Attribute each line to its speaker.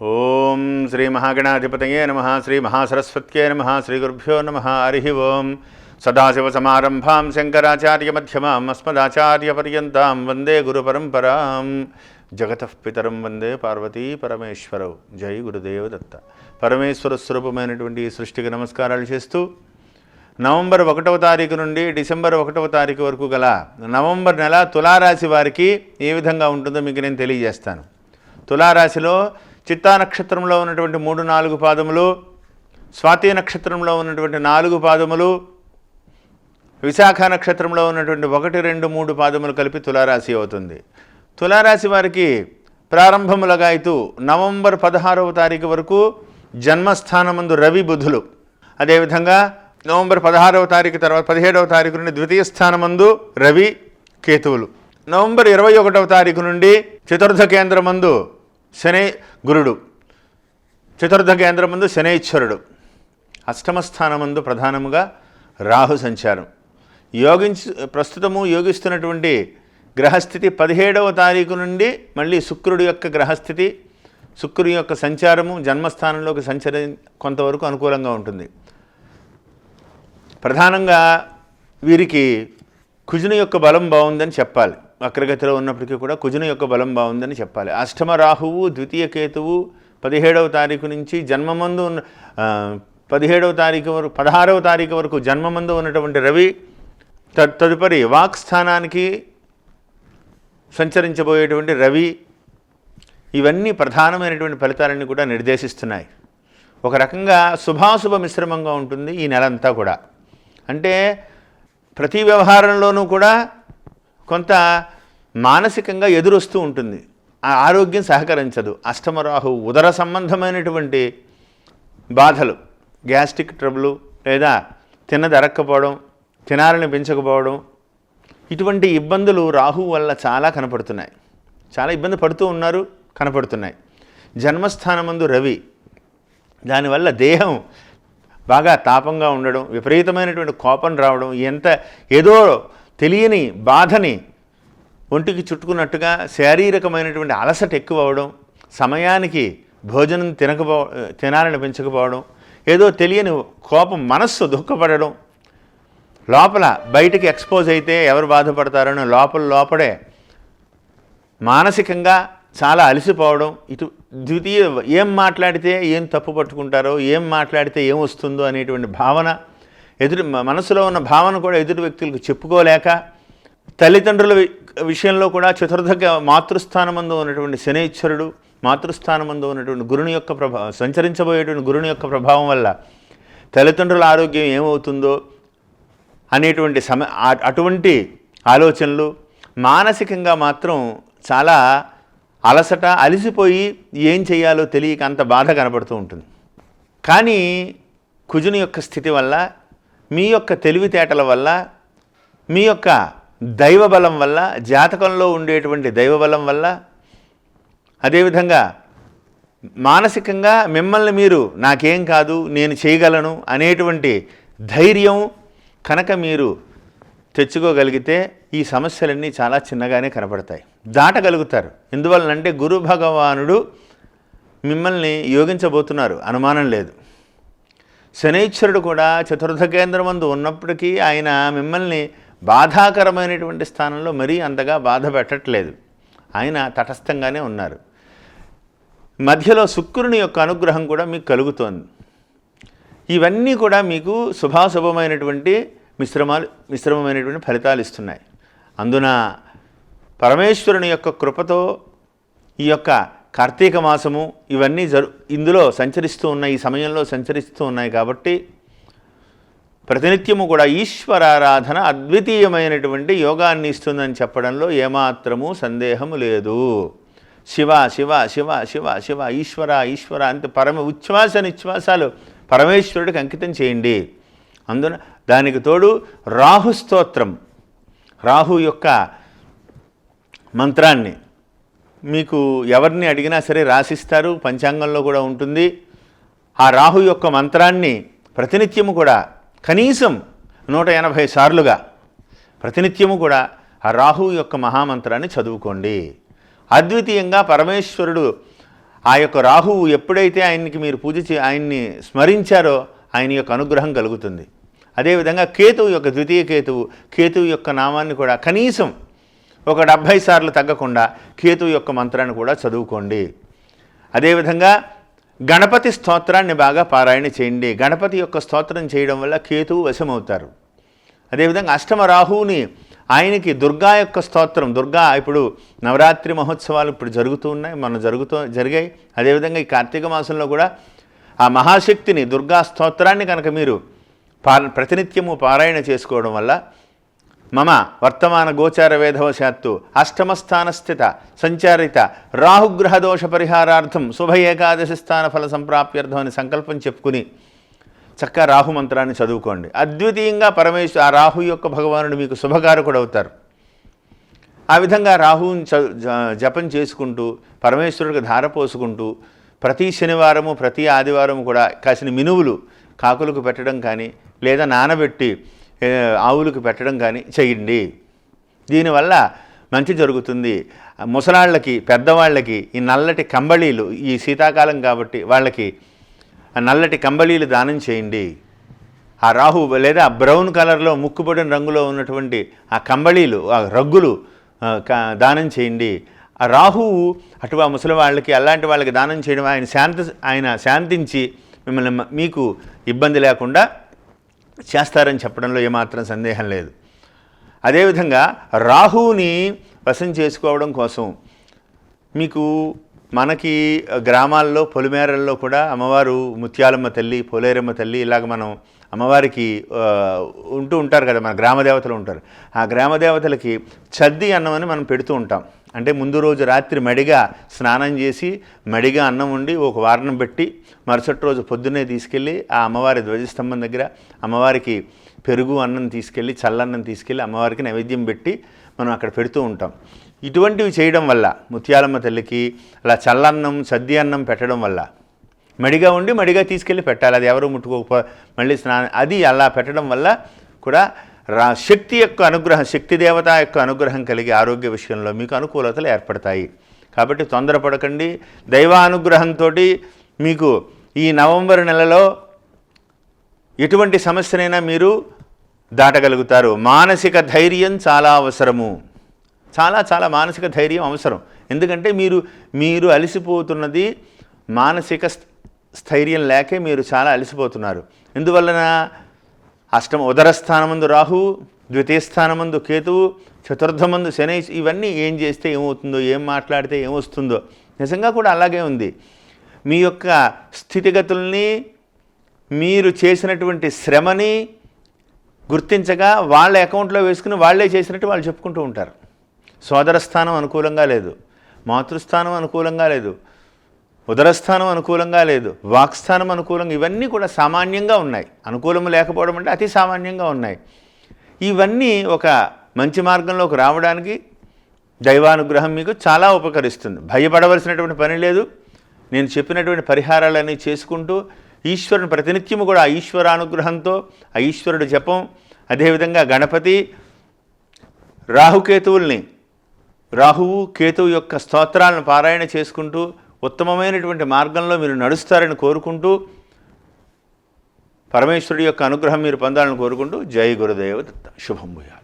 Speaker 1: ఓం శ్రీ మహాగణాధిపతయే నమ శ్రీ మహాసరస్వత్యే నమ శ్రీ గురుభ్యో నమ హరి ఓం. సదాశివసమారంభాం శంకరాచార్యమ్యమాం అస్మదాచార్యపర్యంతం వందే గురుపరంపరాం జగత పితరం వందే పార్వతీ పరమేశ్వరవు జై గురుదేవ దత్త. పరమేశ్వర స్వరూపమైనటువంటి ఈ సృష్టికి నమస్కారాలు చేస్తూ నవంబర్ ఒకటవ తారీఖు నుండి డిసెంబర్ ఒకటవ తారీఖు వరకు గల నవంబర్ నెల తులారాశి వారికి ఏ విధంగా ఉంటుందో మీకు నేను తెలియజేస్తాను. తులారాశిలో చిత్తా నక్షత్రంలో ఉన్నటువంటి మూడు నాలుగు పాదములు స్వాతి నక్షత్రంలో ఉన్నటువంటి నాలుగు పాదములు విశాఖ నక్షత్రంలో ఉన్నటువంటి ఒకటి రెండు మూడు పాదములు కలిపి తులారాశి అవుతుంది. తులారాశి వారికి ప్రారంభములుగా అయితూ నవంబర్ పదహారవ తారీఖు వరకు జన్మస్థానమందు రవి బుధులు. అదేవిధంగా నవంబర్ పదహారవ తారీఖు తర్వాత పదిహేడవ తారీఖు నుండి ద్వితీయ స్థానమందు రవి కేతువులు. నవంబర్ ఇరవై ఒకటవ తారీఖు నుండి చతుర్థ కేంద్రమందు శని గురుడు. చతుర్థ కేంద్రమందు శనైశ్వరుడు అష్టమస్థానమందు ప్రధానముగా రాహు సంచారం. యోగించు ప్రస్తుతము యోగిస్తున్నటువంటి గ్రహస్థితి పదిహేడవ తారీఖు నుండి మళ్ళీ శుక్రుడి యొక్క గ్రహస్థితి శుక్రుడి యొక్క సంచారము జన్మస్థానంలోకి సంచరి కొంతవరకు అనుకూలంగా ఉంటుంది. ప్రధానంగా వీరికి కుజుని యొక్క బలం బాగుందని చెప్పాలి. వక్రగతిలో ఉన్నప్పటికీ కూడా కుజుని యొక్క బలం బాగుందని చెప్పాలి. అష్టమ రాహువు ద్వితీయ కేతువు పదిహేడవ తారీఖు నుంచి జన్మమందు ఉన్న పదిహేడవ తారీఖు వరకు పదహారవ తారీఖు వరకు జన్మమందు ఉన్నటువంటి రవి తదుపరి వాక్ స్థానానికి సంచరించబోయేటువంటి రవి ఇవన్నీ ప్రధానమైనటువంటి ఫలితాలన్నీ కూడా నిర్దేశిస్తున్నాయి. ఒక రకంగా శుభాశుభ మిశ్రమంగా ఉంటుంది ఈ నెలంతా కూడా. అంటే ప్రతి వ్యవహారంలోనూ కూడా కొంత మానసికంగా ఎదురొస్తూ ఉంటుంది. ఆ ఆరోగ్యం సహకరించదు. అష్టమరాహు ఉదర సంబంధమైనటువంటి బాధలు గ్యాస్ట్రిక్ ట్రబుల్ లేదా తినదరక్కపోవడం అరక్కపోవడం తినాలని పెంచకపోవడం ఇటువంటి ఇబ్బందులు రాహు వల్ల చాలా కనపడుతున్నాయి. చాలా ఇబ్బంది పడుతూ ఉన్నారు కనపడుతున్నాయి. జన్మస్థానమందు రవి దానివల్ల దేహం బాగా తాపంగా ఉండడం విపరీతమైనటువంటి కోపం రావడం ఎంత ఏదో తెలియని బాధని ఒంటికి చుట్టుకున్నట్టుగా శారీరకమైనటువంటి అలసట ఎక్కువ అవడం సమయానికి భోజనం తినకపో తినాలని పెంచకపోవడం ఏదో తెలియని కోపం మనస్సు దుఃఖపడడం లోపల బయటికి ఎక్స్పోజ్ అయితే ఎవరు బాధపడతారని లోపల లోపడే మానసికంగా చాలా అలసిపోవడం ఇటు ద్వితీయ ఏం మాట్లాడితే ఏం తప్పు పట్టుకుంటారో ఏం మాట్లాడితే ఏం వస్తుందో అనేటువంటి భావన ఎదురు మనసులో ఉన్న భావన కూడా ఎదుటి వ్యక్తులకు చెప్పుకోలేక తల్లిదండ్రుల విషయంలో కూడా చతుర్థ మాతృస్థానమందు ఉన్నటువంటి శనేశ్వరుడు మాతృస్థానమందు ఉన్నటువంటి గురుని యొక్క ప్రభావం సంచరించబోయేటువంటి గురుని యొక్క ప్రభావం వల్ల తల్లిదండ్రుల ఆరోగ్యం ఏమవుతుందో అనేటువంటి సమ అటువంటి ఆలోచనలు మానసికంగా మాత్రం చాలా అలసట అలసిపోయి ఏం చేయాలో తెలియక అంత బాధ కనబడుతూ ఉంటుంది. కానీ కుజుని యొక్క స్థితి వల్ల మీ యొక్క తెలివితేటల వల్ల మీ యొక్క దైవబలం వల్ల జాతకంలో ఉండేటువంటి దైవబలం వల్ల అదేవిధంగా మానసికంగా మిమ్మల్ని మీరు నాకేం కాదు నేను చేయగలను అనేటువంటి ధైర్యం కనుక మీరు తెచ్చుకోగలిగితే ఈ సమస్యలన్నీ చాలా చిన్నగానే కనపడతాయి. దాటగలుగుతారు. ఎందువలనంటే గురు భగవానుడు మిమ్మల్ని యోగించబోతున్నారు. అనుమానం లేదు. శనైశ్వరుడు కూడా చతుర్థ కేంద్రమందు ఉన్నప్పటికీ ఆయన మిమ్మల్ని బాధాకరమైనటువంటి స్థానంలో మరీ అంతగా బాధ పెట్టట్లేదు. ఆయన తటస్థంగానే ఉన్నారు. మధ్యలో శుక్రుని యొక్క అనుగ్రహం కూడా మీకు కలుగుతోంది. ఇవన్నీ కూడా మీకు శుభాశుభమైనటువంటి మిశ్రమాలు మిశ్రమమైనటువంటి ఫలితాలు ఇస్తున్నాయి. అందున పరమేశ్వరుని యొక్క కృపతో ఈ యొక్క కార్తీక మాసము ఇవన్నీ జరు ఇందులో సంచరిస్తూ ఉన్నాయి ఈ సమయంలో సంచరిస్తూ ఉన్నాయి కాబట్టి ప్రతినిత్యము కూడా ఈశ్వరారాధన అద్వితీయమైనటువంటి యోగాన్ని ఇస్తుందని చెప్పడంలో ఏమాత్రము సందేహము లేదు. శివ శివ శివ శివ శివ ఈశ్వర ఈశ్వర అంత పరమ ఉచ్ఛ్వాస నిశ్వాసాలు పరమేశ్వరుడికి అంకితం చేయండి. అందున దానికి తోడు రాహు స్తోత్రం. రాహు యొక్క మంత్రాన్ని మీకు ఎవరిని అడిగినా సరే రాసిస్తారు పంచాంగంలో కూడా ఉంటుంది. ఆ రాహు యొక్క మంత్రాన్ని ప్రతినిత్యము కూడా కనీసం నూట ఎనభై సార్లుగా ప్రతినిత్యము కూడా ఆ రాహు యొక్క మహామంత్రాన్ని చదువుకోండి. అద్వితీయంగా పరమేశ్వరుడు ఆ యొక్క రాహువు ఎప్పుడైతే ఆయనకి మీరు పూజ చే ఆయన్ని స్మరించారో ఆయన యొక్క అనుగ్రహం కలుగుతుంది. అదేవిధంగా కేతువు యొక్క ద్వితీయ కేతువు కేతువు యొక్క నామాన్ని కూడా కనీసం ఒక డెబ్భై సార్లు తగ్గకుండా కేతువు యొక్క మంత్రాన్ని కూడా చదువుకోండి. అదేవిధంగా గణపతి స్తోత్రాన్ని బాగా పారాయణ చేయండి. గణపతి యొక్క స్తోత్రం చేయడం వల్ల కేతువు వశమవుతారు. అదేవిధంగా అష్టమ రాహువుని ఆయనకి దుర్గా యొక్క స్తోత్రం దుర్గా ఇప్పుడు నవరాత్రి మహోత్సవాలు ఇప్పుడు జరుగుతూ ఉన్నాయి మన జరుగుతూ జరిగాయి. అదేవిధంగా ఈ కార్తీక మాసంలో కూడా ఆ మహాశక్తిని దుర్గా స్తోత్రాన్ని కనుక మీరు పా ప్రతినిత్యము పారాయణ చేసుకోవడం వల్ల మమ వర్తమాన గోచార వేధవశాత్తు అష్టమస్థాన స్థిత సంచారిత రాహుగ్రహ దోష పరిహారార్థం శుభ ఏకాదశి స్థాన ఫల సంప్రాప్యర్థం అని సంకల్పం చెప్పుకుని చక్కగా రాహు మంత్రాన్ని చదువుకోండి. అద్వితీయంగా పరమేశ్వరు ఆ రాహు యొక్క భగవానుడు మీకు శుభకారకుడు అవుతారు. ఆ విధంగా రాహువుని చ జపం చేసుకుంటూ పరమేశ్వరుడికి ధార పోసుకుంటూ ప్రతి శనివారము ప్రతి ఆదివారము కూడా కాసిన మినువులు కాకులకు పెట్టడం కానీ లేదా నానబెట్టి ఆవులకు పెట్టడం కానీ చేయండి. దీనివల్ల మంచి జరుగుతుంది. ముసలాళ్ళకి పెద్దవాళ్ళకి ఈ నల్లటి కంబళీలు ఈ శీతాకాలం కాబట్టి వాళ్ళకి నల్లటి కంబళీలు దానం చేయండి. ఆ రాహు లేదా బ్రౌన్ కలర్లో ముక్కుపడిన రంగులో ఉన్నటువంటి ఆ కంబళీలు ఆ రగ్గులు దానం చేయండి. ఆ రాహువు అటు ఆ ముసలి వాళ్ళకి అలాంటి వాళ్ళకి దానం చేయడం ఆయన శాంతి ఆయన శాంతించి మిమ్మల్ని మీకు ఇబ్బంది లేకుండా చేస్తారని చెప్పడంలో ఏమాత్రం సందేహం లేదు. అదేవిధంగా రాహువుని వశం చేసుకోవడం కోసం మీకు మనకి గ్రామాల్లో పొలిమేరల్లో కూడా అమ్మవారు ముత్యాలమ్మ తల్లి పోలేరమ్మ తల్లి ఇలాగ మనం అమ్మవారికి ఉంటూ ఉంటారు కదా మన గ్రామ దేవతలు ఉంటారు. ఆ గ్రామ దేవతలకి చద్ది అన్నం అని మనం పెడుతూ ఉంటాం. అంటే ముందు రోజు రాత్రి మడిగా స్నానం చేసి మడిగా అన్నం ఉండి ఒక వారణం పెట్టి మరుసటి రోజు పొద్దున్నే తీసుకెళ్ళి ఆ అమ్మవారి ధ్వజస్తంభం దగ్గర అమ్మవారికి పెరుగు అన్నం తీసుకెళ్ళి చల్లన్నం తీసుకెళ్ళి అమ్మవారికి నైవేద్యం పెట్టి మనం అక్కడ పెడుతూ ఉంటాం. ఇటువంటివి చేయడం వల్ల ముత్యాలమ్మ తల్లికి అలా చల్లన్నం సద్ది అన్నం పెట్టడం వల్ల మడిగా ఉండి మడిగా తీసుకెళ్ళి పెట్టాలి. అది ఎవరు ముట్టుకోకపో మళ్ళీ స్నానం అది అలా పెట్టడం వల్ల కూడా రా శక్తి యొక్క అనుగ్రహం శక్తి దేవత యొక్క అనుగ్రహం కలిగి ఆరోగ్య విషయంలో మీకు అనుకూలతలు ఏర్పడతాయి. కాబట్టి తొందరపడకండి. దైవానుగ్రహంతో మీకు ఈ నవంబర్ నెలలో ఎటువంటి సమస్యనైనా మీరు దాటగలుగుతారు. మానసిక ధైర్యం చాలా అవసరము. చాలా చాలా మానసిక ధైర్యం అవసరం. ఎందుకంటే మీరు మీరు అలసిపోతున్నది మానసిక స్థైర్యం లేకే మీరు చాలా అలసిపోతున్నారు. ఎందువలన అష్టమ ఉదర స్థానమందు రాహు ద్వితీయ స్థానమందు కేతువు చతుర్థమందు శని ఇవన్నీ ఏం చేస్తే ఏమవుతుందో ఏం మాట్లాడితే ఏమొస్తుందో నిజంగా కూడా అలాగే ఉంది. మీ యొక్క స్థితిగతుల్ని మీరు చేసినటువంటి శ్రమని గుర్తించగా వాళ్ళ అకౌంట్లో వేసుకుని వాళ్ళే చేసినట్టు వాళ్ళు చెప్పుకుంటూ ఉంటారు. సోదర స్థానం అనుకూలంగా లేదు. మాతృస్థానం అనుకూలంగా లేదు. ఉదరస్థానం అనుకూలంగా లేదు వాక్స్థానం అనుకూలంగా ఇవన్నీ కూడా సామాన్యంగా ఉన్నాయి. అనుకూలం లేకపోవడం అంటే అతి సామాన్యంగా ఉన్నాయి. ఇవన్నీ ఒక మంచి మార్గంలోకి రావడానికి దైవానుగ్రహం మీకు చాలా ఉపకరిస్తుంది. భయపడవలసినటువంటి పని లేదు. నేను చెప్పినటువంటి పరిహారాలన్నీ చేసుకుంటూ ఈశ్వరుని ప్రతినిత్యము కూడా ఆ ఈశ్వరానుగ్రహంతో ఆ ఈశ్వరుడు జపం అదేవిధంగా గణపతి రాహుకేతువుల్ని రాహువు కేతువు యొక్క స్తోత్రాలను పారాయణ చేసుకుంటూ ఉత్తమమైనటువంటి మార్గంలో మీరు నడుస్తారని కోరుకుంటూ పరమేశ్వరుడి యొక్క అనుగ్రహం మీరు పొందాలని కోరుకుంటూ జై గురుదేవ దత్త. శుభం భూయా